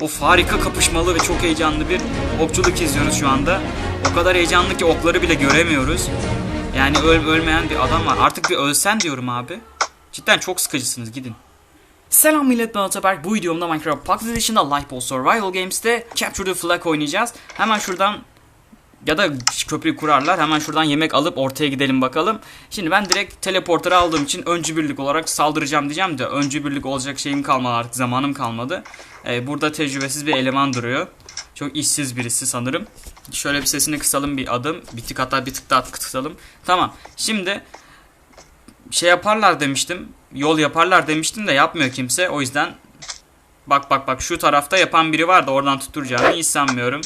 Of harika kapışmalı ve çok heyecanlı bir okçuluk izliyoruz şu anda. O kadar heyecanlı ki okları bile göremiyoruz. Yani öl ölmeyen bir adam var. Artık bir ölsen diyorum abi. Cidden çok sıkıcısınız gidin. Selam millet ben Ataberk. Bu videomda Minecraft Pocket Edition'da Lifeball Survival Games'te Capture the Flag oynayacağız. Hemen şuradan ya da köprüyü kurarlar. Hemen şuradan yemek alıp ortaya gidelim bakalım. Şimdi ben direkt teleporter'ı aldığım için öncü birlik olarak saldıracağım diyeceğim de öncü birlik olacak şeyim kalmadı artık zamanım kalmadı. Ee, burada tecrübesiz bir eleman duruyor. Çok işsiz birisi sanırım. Şöyle bir sesini kısalım bir adım. Bir tık hatta bir tık daha kısalım. Tamam. Şimdi şey yaparlar demiştim. Yol yaparlar demiştim de yapmıyor kimse. O yüzden bak bak bak şu tarafta yapan biri var da oradan tutturacağını hiç sanmıyorum.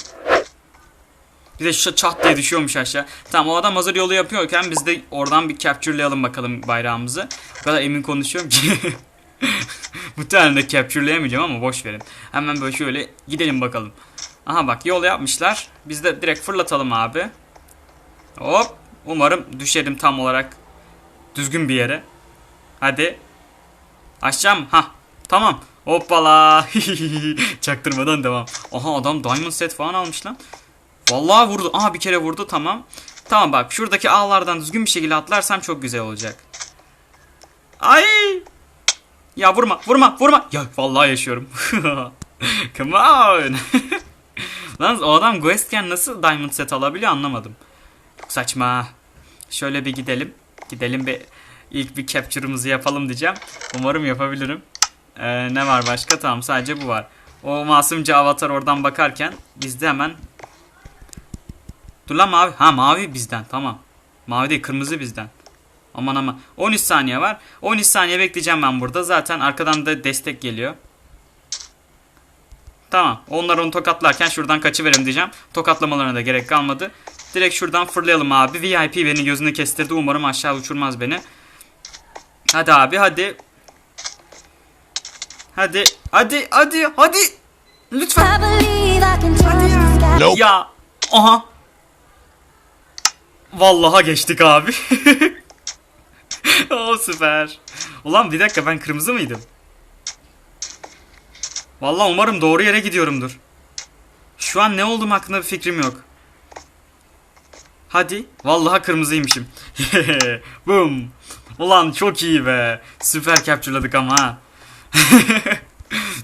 Bir de şu çat diye düşüyormuş aşağı. Tamam o adam hazır yolu yapıyorken biz de oradan bir capture'layalım bakalım bayrağımızı. O kadar emin konuşuyorum ki. Muhtemelen de capture'layamayacağım ama boş verin. Hemen böyle şöyle gidelim bakalım. Aha bak yol yapmışlar. Biz de direkt fırlatalım abi. Hop. Umarım düşerim tam olarak düzgün bir yere. Hadi. Açacağım. Ha. Tamam. Hoppala. Çaktırmadan devam. Aha adam diamond set falan almış lan. Vallahi vurdu. Aha bir kere vurdu tamam. Tamam bak şuradaki ağlardan düzgün bir şekilde atlarsam çok güzel olacak. Ay! Ya vurma vurma vurma. Ya vallahi yaşıyorum. Come on. Lan o adam Guestken nasıl diamond set alabiliyor anlamadım. Çok saçma. Şöyle bir gidelim. Gidelim bir ilk bir capture'ımızı yapalım diyeceğim. Umarım yapabilirim. Ee, ne var başka? Tamam sadece bu var. O masumca avatar oradan bakarken biz de hemen Dur lan mavi. Ha mavi bizden tamam. Mavi değil kırmızı bizden. Aman aman. 13 saniye var. 13 saniye bekleyeceğim ben burada. Zaten arkadan da destek geliyor. Tamam. Onlar onu tokatlarken şuradan kaçıverim diyeceğim. Tokatlamalarına da gerek kalmadı. Direkt şuradan fırlayalım abi. VIP beni gözünü kestirdi. Umarım aşağı uçurmaz beni. Hadi abi hadi. Hadi. Hadi hadi hadi. Lütfen. I believe I can touch the sky. Ya. Aha. Vallahi geçtik abi. oh süper. Ulan bir dakika ben kırmızı mıydım? Vallahi umarım doğru yere gidiyorumdur. Şu an ne olduğum hakkında bir fikrim yok. Hadi. Vallahi kırmızıymışım. Boom. Ulan çok iyi be. Süper capture'ladık ama ha.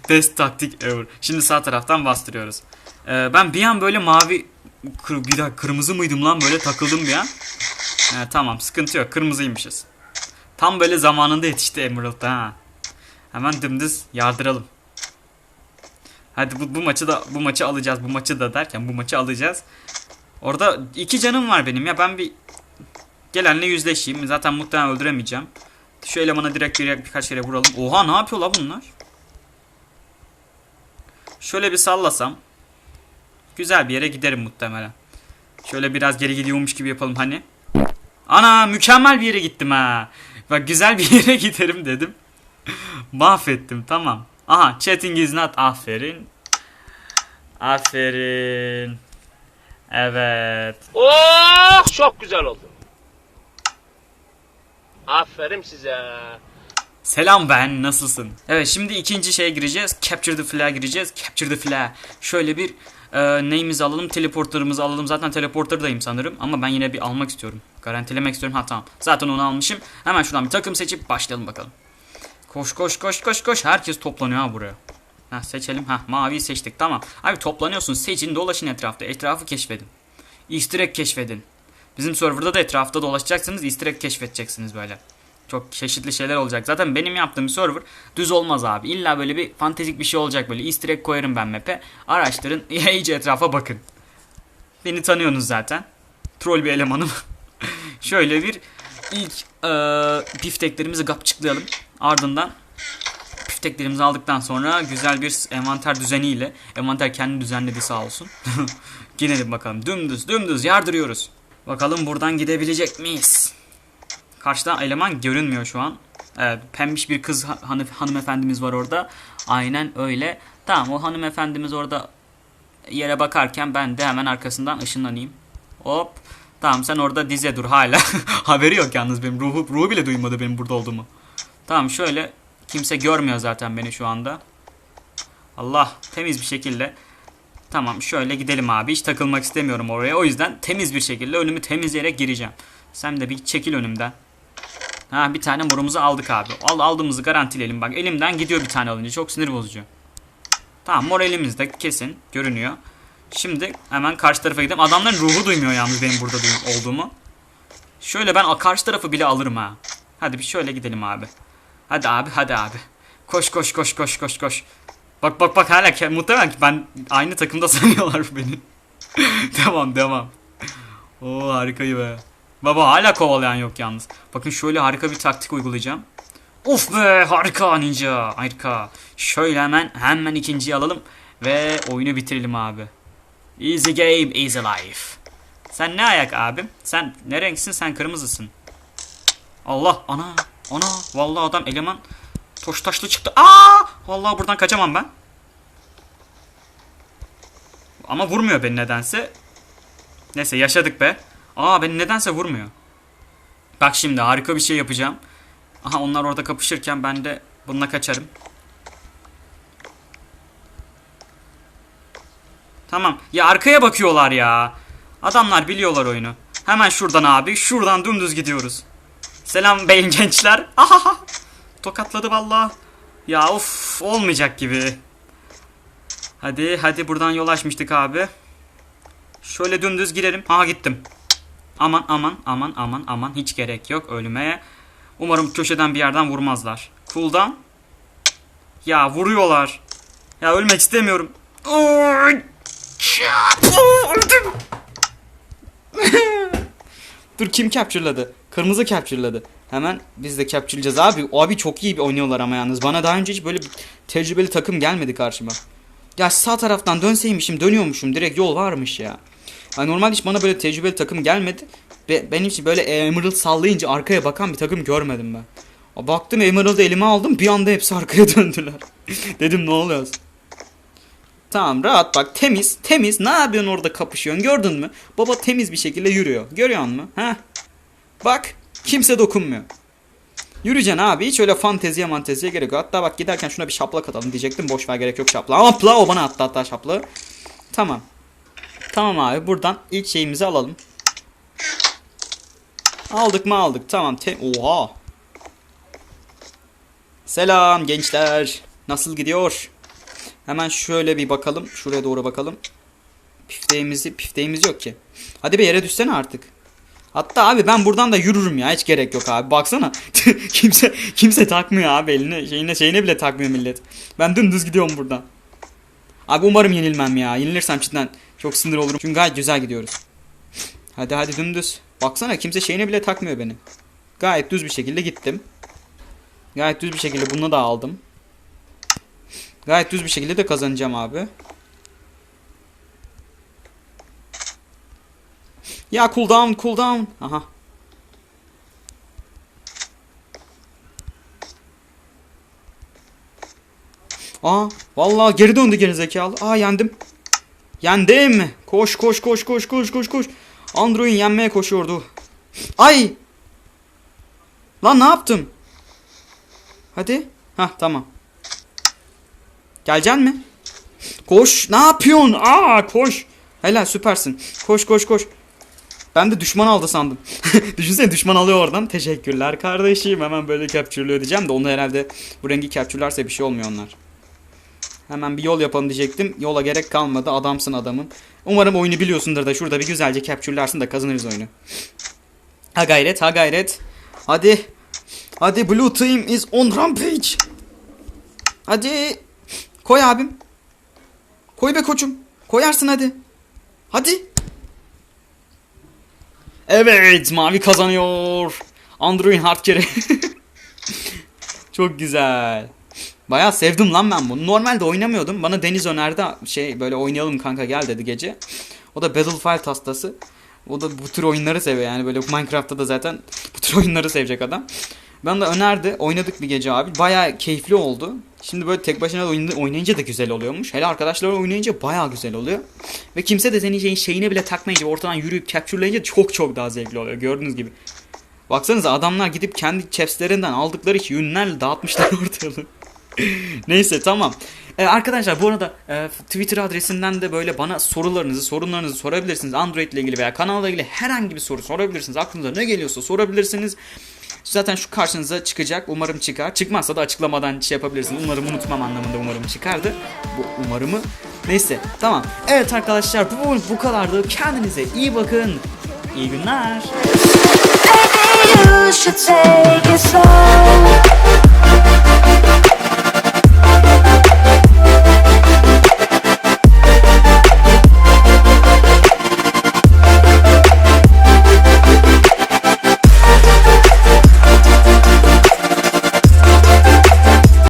Best taktik ever. Şimdi sağ taraftan bastırıyoruz. Ee, ben bir an böyle mavi kır, bir dakika kırmızı mıydım lan böyle takıldım bir an. Ee, tamam sıkıntı yok kırmızıymışız. Tam böyle zamanında yetişti Emerald'da ha. Hemen dümdüz yardıralım. Hadi bu, bu maçı da bu maçı alacağız. Bu maçı da derken bu maçı alacağız. Orada iki canım var benim ya ben bir gelenle yüzleşeyim. Zaten muhtemelen öldüremeyeceğim. Şu elemana direkt bir, birkaç kere vuralım. Oha ne yapıyorlar bunlar? Şöyle bir sallasam. Güzel bir yere giderim muhtemelen. Şöyle biraz geri gidiyormuş gibi yapalım hani. Ana mükemmel bir yere gittim ha. Bak güzel bir yere giderim dedim. Mahvettim tamam. Aha chatting is not aferin. Aferin. Evet. Oh çok güzel oldu. Aferin size. Selam ben nasılsın? Evet şimdi ikinci şeye gireceğiz. Capture the flag gireceğiz. Capture the flag. Şöyle bir e, neyimizi alalım? Teleporter'ımızı alalım. Zaten teleporter'dayım sanırım. Ama ben yine bir almak istiyorum. Garantilemek istiyorum. Ha tamam. Zaten onu almışım. Hemen şuradan bir takım seçip başlayalım bakalım. Koş koş koş koş koş. Herkes toplanıyor ha buraya. Ha seçelim. Ha maviyi seçtik. Tamam. Abi toplanıyorsun. Seçin dolaşın etrafta. Etrafı keşfedin. Easter keşfedin. Bizim serverda da etrafta dolaşacaksınız. Easter keşfedeceksiniz böyle. Çok çeşitli şeyler olacak. Zaten benim yaptığım server düz olmaz abi. İlla böyle bir fantezik bir şey olacak böyle. Easter egg koyarım ben map'e. Araştırın. iyice etrafa bakın. Beni tanıyorsunuz zaten. Troll bir elemanım. Şöyle bir ilk eee bifteklerimizi gapçıklayalım. Ardından bifteklerimizi aldıktan sonra güzel bir envanter düzeniyle envanter kendi düzenledi sağ olsun. Gidelim bakalım. Dümdüz dümdüz yardırıyoruz. Bakalım buradan gidebilecek miyiz? Karşıda eleman görünmüyor şu an. Evet, pembiş bir kız ha- hanı- hanımefendimiz var orada. Aynen öyle. Tamam o hanımefendimiz orada yere bakarken ben de hemen arkasından ışınlanayım. Hop. Tamam sen orada dize dur hala. Haberi yok yalnız benim. Ruhu, ruhu bile duymadı benim burada olduğumu. Tamam şöyle. Kimse görmüyor zaten beni şu anda. Allah temiz bir şekilde. Tamam şöyle gidelim abi. Hiç takılmak istemiyorum oraya. O yüzden temiz bir şekilde önümü temizleyerek gireceğim. Sen de bir çekil önümden. Ha bir tane morumuzu aldık abi. Al aldığımızı garantileyelim. Bak elimden gidiyor bir tane alınca. Çok sinir bozucu. Tamam mor elimizde kesin görünüyor. Şimdi hemen karşı tarafa gidelim. Adamların ruhu duymuyor yalnız benim burada olduğumu. Şöyle ben karşı tarafı bile alırım ha. Hadi bir şöyle gidelim abi. Hadi abi hadi abi. Koş koş koş koş koş koş. Bak bak bak hala muhtemelen ki ben aynı takımda sanıyorlar beni. devam devam. Oo harikayı be. Baba hala kovalayan yok yalnız. Bakın şöyle harika bir taktik uygulayacağım. Of be harika ninja harika. Şöyle hemen hemen ikinciyi alalım ve oyunu bitirelim abi. Easy game easy life. Sen ne ayak abim? Sen ne renksin? Sen kırmızısın. Allah ana ana vallahi adam eleman toş taşlı çıktı. Aa! Vallahi buradan kaçamam ben. Ama vurmuyor beni nedense. Neyse yaşadık be. Aa beni nedense vurmuyor. Bak şimdi harika bir şey yapacağım. Aha onlar orada kapışırken ben de bununla kaçarım. Tamam. Ya arkaya bakıyorlar ya. Adamlar biliyorlar oyunu. Hemen şuradan abi. Şuradan dümdüz gidiyoruz. Selam beyin gençler. Ahaha. Tokatladı valla. Ya of olmayacak gibi. Hadi hadi buradan yol açmıştık abi. Şöyle dümdüz girelim. Ha gittim. Aman aman aman aman aman hiç gerek yok ölmeye. Umarım köşeden bir yerden vurmazlar. Cooldown. Ya vuruyorlar. Ya ölmek istemiyorum. Öldüm. Dur kim capture'ladı? Kırmızı capture'ladı. Hemen biz de capture'layacağız abi. Abi çok iyi bir oynuyorlar ama yalnız. Bana daha önce hiç böyle tecrübeli takım gelmedi karşıma. Ya sağ taraftan dönseymişim dönüyormuşum. Direkt yol varmış ya. Yani normalde hiç bana böyle tecrübeli takım gelmedi. Ve benim için böyle Emerald sallayınca arkaya bakan bir takım görmedim ben. Baktım Emerald'ı elime aldım bir anda hepsi arkaya döndüler. Dedim ne oluyor? Tamam rahat bak temiz temiz ne yapıyorsun orada kapışıyorsun gördün mü? Baba temiz bir şekilde yürüyor. Görüyor musun? Ha? Bak kimse dokunmuyor. Yürüyeceksin abi hiç öyle fanteziye manteziye gerek yok. Hatta bak giderken şuna bir şaplak atalım diyecektim. Boş ver gerek yok şapla. Ama pla o bana attı hatta şaplığı. Tamam. Tamam abi buradan ilk şeyimizi alalım. Aldık mı aldık tamam. Te Oha. Selam gençler. Nasıl gidiyor? Hemen şöyle bir bakalım. Şuraya doğru bakalım. Pifteğimizi, pifteğimiz yok ki. Hadi bir yere düşsene artık. Hatta abi ben buradan da yürürüm ya. Hiç gerek yok abi. Baksana. kimse kimse takmıyor abi eline. Şeyine şeyine bile takmıyor millet. Ben dümdüz gidiyorum buradan. Abi umarım yenilmem ya. Yenilirsem cidden çok sinir olurum. Çünkü gayet güzel gidiyoruz. Hadi hadi dümdüz. Baksana kimse şeyine bile takmıyor beni. Gayet düz bir şekilde gittim. Gayet düz bir şekilde bunu da aldım. Gayet düz bir şekilde de kazanacağım abi. Ya cooldown cooldown. Aha. Aa vallahi geri döndü geri zekalı. Aa yendim. Yendim. Koş koş koş koş koş koş koş. Android'in yenmeye koşuyordu. Ay. Lan ne yaptım? Hadi. Hah tamam. Geleceksin mi? Koş. Ne yapıyorsun? Aa koş. Helal süpersin. Koş koş koş. Ben de düşman aldı sandım. Düşünsene düşman alıyor oradan. Teşekkürler kardeşim. Hemen böyle capture'lıyor diyeceğim de onu herhalde bu rengi capture'larsa bir şey olmuyor onlar. Hemen bir yol yapalım diyecektim. Yola gerek kalmadı. Adamsın adamın. Umarım oyunu biliyorsundur da şurada bir güzelce capture'larsın da kazanırız oyunu. Ha gayret ha gayret. Hadi. Hadi blue team is on rampage. Hadi. Koy abim. Koy be koçum. Koyarsın hadi. Hadi. Evet mavi kazanıyor. Android hardcore. Çok güzel. Bayağı sevdim lan ben bunu. Normalde oynamıyordum. Bana Deniz önerdi. Şey böyle oynayalım kanka gel dedi gece. O da Battlefield hastası. O da bu tür oyunları seviyor yani böyle Minecraft'ta da zaten bu tür oyunları sevecek adam. Ben de önerdi. Oynadık bir gece abi. Bayağı keyifli oldu. Şimdi böyle tek başına oyn- oynayınca da güzel oluyormuş. Hele arkadaşlarla oynayınca bayağı güzel oluyor. Ve kimse de senin şeyin şeyine bile takmayınca ortadan yürüyüp capture'layınca çok çok daha zevkli oluyor. Gördüğünüz gibi. Baksanıza adamlar gidip kendi chestlerinden aldıkları yünlerle dağıtmışlar ortalığı. Neyse tamam. Ee, arkadaşlar bu arada e, Twitter adresinden de böyle bana sorularınızı, sorunlarınızı sorabilirsiniz. Android ile ilgili veya kanalla ilgili herhangi bir soru sorabilirsiniz. Aklınıza ne geliyorsa sorabilirsiniz. Zaten şu karşınıza çıkacak. Umarım çıkar. Çıkmazsa da açıklamadan şey yapabilirsiniz. Umarım unutmam anlamında umarım çıkardı. Bu umarımı. Neyse tamam. Evet arkadaşlar bu bu kadardı. Kendinize iyi bakın. İyi günler.